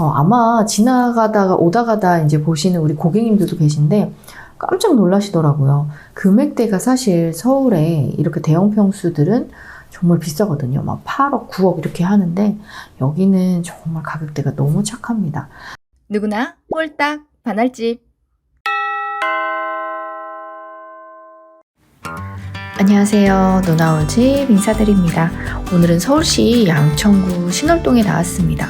어, 아마 지나가다가 오다가다 이제 보시는 우리 고객님들도 계신데 깜짝 놀라시더라고요. 금액대가 사실 서울에 이렇게 대형 평수들은 정말 비싸거든요. 막 8억, 9억 이렇게 하는데 여기는 정말 가격대가 너무 착합니다. 누구나 홀딱 반할집. 안녕하세요. 노나온 집 인사드립니다. 오늘은 서울시 양천구 신월동에 나왔습니다.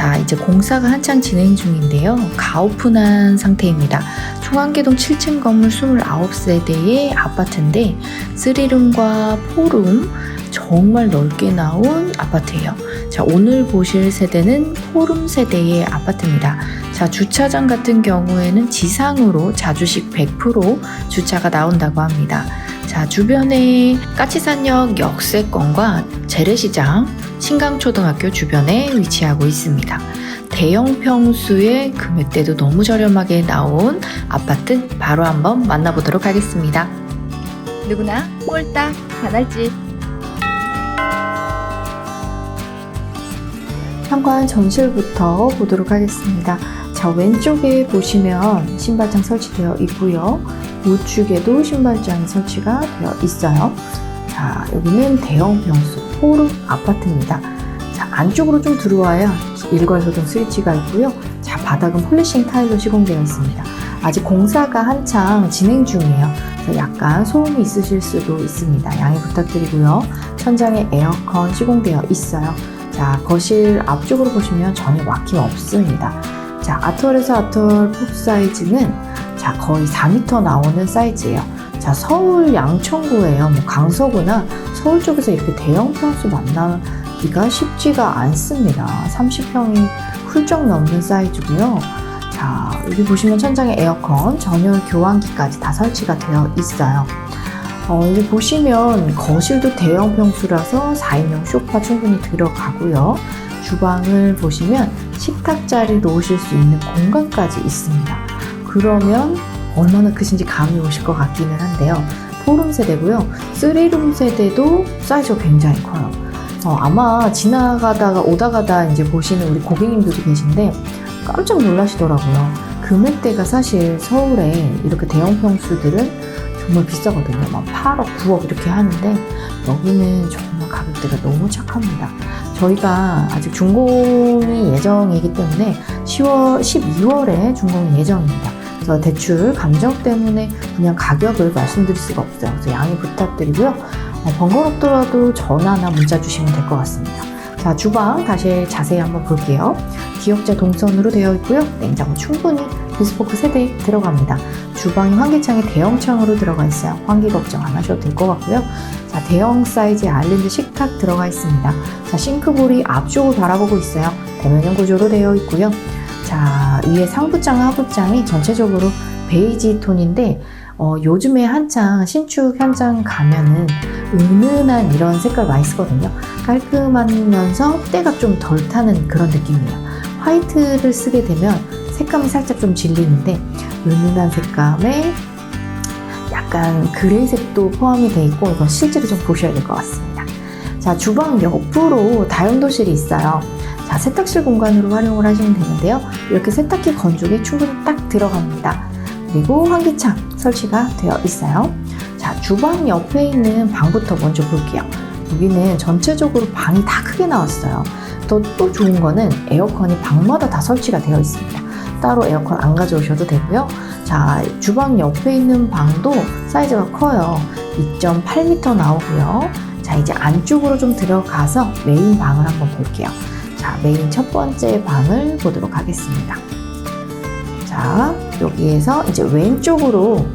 자, 이제 공사가 한창 진행 중인데요. 가오픈한 상태입니다. 총안개동 7층 건물 29세대의 아파트인데 3룸과 4룸 정말 넓게 나온 아파트예요. 자, 오늘 보실 세대는 4룸 세대의 아파트입니다. 자, 주차장 같은 경우에는 지상으로 자주식 100% 주차가 나온다고 합니다. 자, 주변에 까치산역 역세권과 재래시장, 신강초등학교 주변에 위치하고 있습니다. 대형 평수의 금액대도 너무 저렴하게 나온 아파트 바로 한번 만나보도록 하겠습니다. 누구나 홀딱 반할집. 현관 전실부터 보도록 하겠습니다. 자, 왼쪽에 보시면 신발장 설치되어 있고요. 우측에도 신발장이 설치가 되어 있어요. 자, 여기는 대형 평수 포름 아파트입니다. 자, 안쪽으로 좀 들어와야 일괄 소등 스위치가 있고요. 자, 바닥은 폴리싱 타일로 시공되어 있습니다. 아직 공사가 한창 진행 중이에요. 약간 소음이 있으실 수도 있습니다. 양해 부탁드리고요. 천장에 에어컨 시공되어 있어요. 자, 거실 앞쪽으로 보시면 전혀 막힘 없습니다. 자, 아톨에서 아톨 폭 사이즈는 자, 거의 4m 나오는 사이즈예요. 자, 서울 양천구예요. 뭐 강서구나 서울 쪽에서 이렇게 대형 평수 만나기가 쉽지가 않습니다. 30평이 훌쩍 넘는 사이즈고요. 자, 여기 보시면 천장에 에어컨, 전열 교환기까지 다 설치가 되어 있어요. 어, 여기 보시면 거실도 대형 평수라서 4인용 소파 충분히 들어가고요. 주방을 보시면 식탁 자리 놓으실 수 있는 공간까지 있습니다. 그러면 얼마나 크신지 감이 오실 것 같기는 한데요. 4룸 세대고요. 3룸 세대도 사이즈가 굉장히 커요. 어, 아마 지나가다가 오다가다 이제 보시는 우리 고객님들도 계신데 깜짝 놀라시더라고요. 금액대가 사실 서울에 이렇게 대형 평수들은 정말 비싸거든요. 막 8억, 9억 이렇게 하는데 여기는 정말 가격대가 너무 착합니다. 저희가 아직 준공이 예정이기 때문에 10월, 12월에 준공이 예정입니다. 그래서 대출 감정 때문에 그냥 가격을 말씀드릴 수가 없어요. 그래서 양해 부탁드리고요. 어, 번거롭더라도 전화나 문자 주시면 될 것 같습니다. 자, 주방 다시 자세히 한번 볼게요. 기역자 동선으로 되어 있고요. 냉장고 충분히 비스포크 세대 들어갑니다. 주방이 환기창이 대형 창으로 들어가 있어요. 환기 걱정 안 하셔도 될 것 같고요. 자, 대형 사이즈의 아일랜드 식탁 들어가 있습니다. 자, 싱크볼이 앞쪽을 바라보고 있어요. 대면형 구조로 되어 있고요. 자, 위에 상부장, 하부장이 전체적으로 베이지 톤인데, 어, 요즘에 한창 신축 현장 가면은 은은한 이런 색깔 많이 쓰거든요. 깔끔하면서 때가 좀 덜 타는 그런 느낌이에요. 화이트를 쓰게 되면 색감이 살짝 좀 질리는데 은은한 색감에 약간 그레이색도 포함이 되어 있고 이건 실제로 좀 보셔야 될 것 같습니다. 자, 주방 옆으로 다용도실이 있어요. 자, 세탁실 공간으로 활용을 하시면 되는데요. 이렇게 세탁기 건조기 충분히 딱 들어갑니다. 그리고 환기창 설치가 되어 있어요. 자, 주방 옆에 있는 방부터 먼저 볼게요. 여기는 전체적으로 방이 다 크게 나왔어요. 또, 또 좋은 거는 에어컨이 방마다 다 설치가 되어 있습니다. 따로 에어컨 안 가져오셔도 되고요. 자, 주방 옆에 있는 방도 사이즈가 커요. 2.8m 나오고요. 자, 이제 안쪽으로 좀 들어가서 메인 방을 한번 볼게요. 자, 메인 첫 번째 방을 보도록 하겠습니다. 자, 여기에서 이제 왼쪽으로,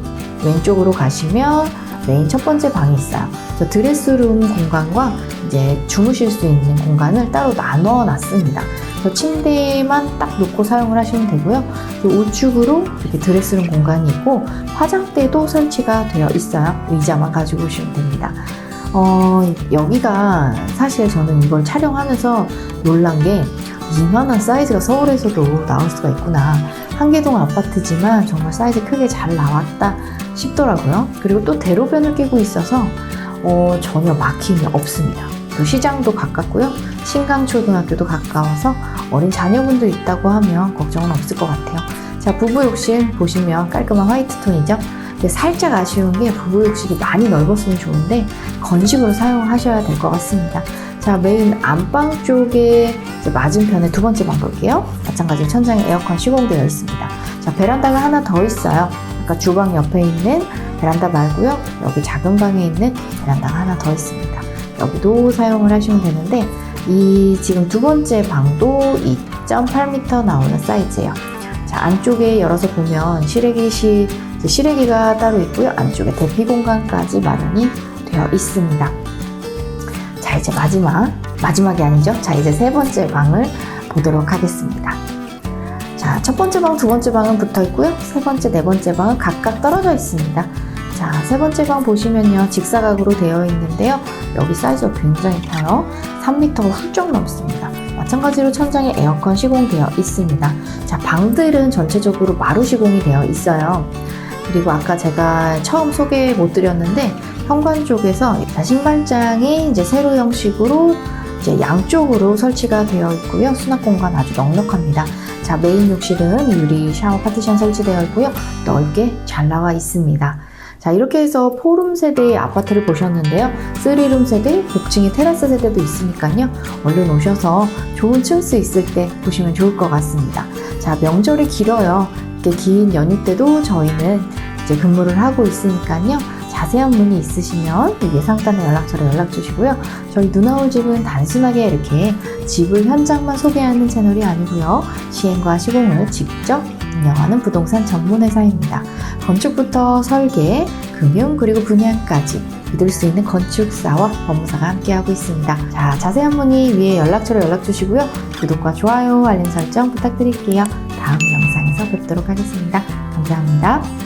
왼쪽으로 가시면 메인 첫 번째 방이 있어요. 저 드레스룸 공간과 이제 주무실 수 있는 공간을 따로 나눠 놨습니다. 저 침대만 딱 놓고 사용을 하시면 되고요. 그 우측으로 이렇게 드레스룸 공간이 있고 화장대도 설치가 되어 있어요. 의자만 가지고 오시면 됩니다. 어, 여기가 사실 저는 이걸 촬영하면서 놀란 게 이만한 사이즈가 서울에서도 나올 수가 있구나. 한계동 아파트지만 정말 사이즈 크게 잘 나왔다 싶더라고요. 그리고 또 대로변을 끼고 있어서 어, 전혀 막힘이 없습니다. 또 시장도 가깝고요. 신강초등학교도 가까워서 어린 자녀분도 있다고 하면 걱정은 없을 것 같아요. 자, 부부 욕실 보시면 깔끔한 화이트 톤이죠. 살짝 아쉬운 게 부부 욕실이 많이 넓었으면 좋은데 건식으로 사용하셔야 될 것 같습니다. 자, 메인 안방 쪽에 맞은편에 두 번째 방 볼게요. 마찬가지로 천장에 에어컨 시공되어 있습니다. 자, 베란다가 하나 더 있어요. 아까 주방 옆에 있는 베란다 말고요. 여기 작은 방에 있는 베란다가 하나 더 있습니다. 여기도 사용을 하시면 되는데 이 지금 두 번째 방도 2.8m 나오는 사이즈예요. 자, 안쪽에 열어서 보면 실외기시 실외기가 따로 있고요. 안쪽에 대피 공간까지 마련이 되어 있습니다. 자, 이제 마지막, 마지막이 아니죠. 자, 이제 세 번째 방을 보도록 하겠습니다. 자, 첫 번째 방, 두 번째 방은 붙어 있고요. 세 번째, 네 번째 방은 각각 떨어져 있습니다. 자, 세 번째 방 보시면요. 직사각으로 되어 있는데요. 여기 사이즈가 굉장히 커요. 3m가 훌쩍 넘습니다. 마찬가지로 천장에 에어컨 시공되어 있습니다. 자, 방들은 전체적으로 마루 시공이 되어 있어요. 그리고 아까 제가 처음 소개 못 드렸는데 현관 쪽에서 자, 신발장이 이제 세로 형식으로 이제 양쪽으로 설치가 되어 있고요. 수납 공간 아주 넉넉합니다. 자, 메인 욕실은 유리 샤워 파티션 설치되어 있고요. 넓게 잘 나와 있습니다. 자, 이렇게 해서 4룸 세대의 아파트를 보셨는데요. 3룸 세대, 복층의 테라스 세대도 있으니까요. 얼른 오셔서 좋은 층수 있을 때 보시면 좋을 것 같습니다. 자, 명절이 길어요. 이렇게 긴 연휴 때도 저희는 이제 근무를 하고 있으니까요. 자세한 문의 있으시면 상단에 연락처로 연락 주시고요. 저희 누나올 집은 단순하게 이렇게 집을 현장만 소개하는 채널이 아니고요. 시행과 시공을 직접 운영하는 부동산 전문 회사입니다. 건축부터 설계, 금융 그리고 분양까지 믿을 수 있는 건축사와 법무사가 함께하고 있습니다. 자, 자세한 문의 위에 연락처로 연락 주시고요. 구독과 좋아요, 알림 설정 부탁드릴게요. 다음 영상에서 뵙도록 하겠습니다. 감사합니다.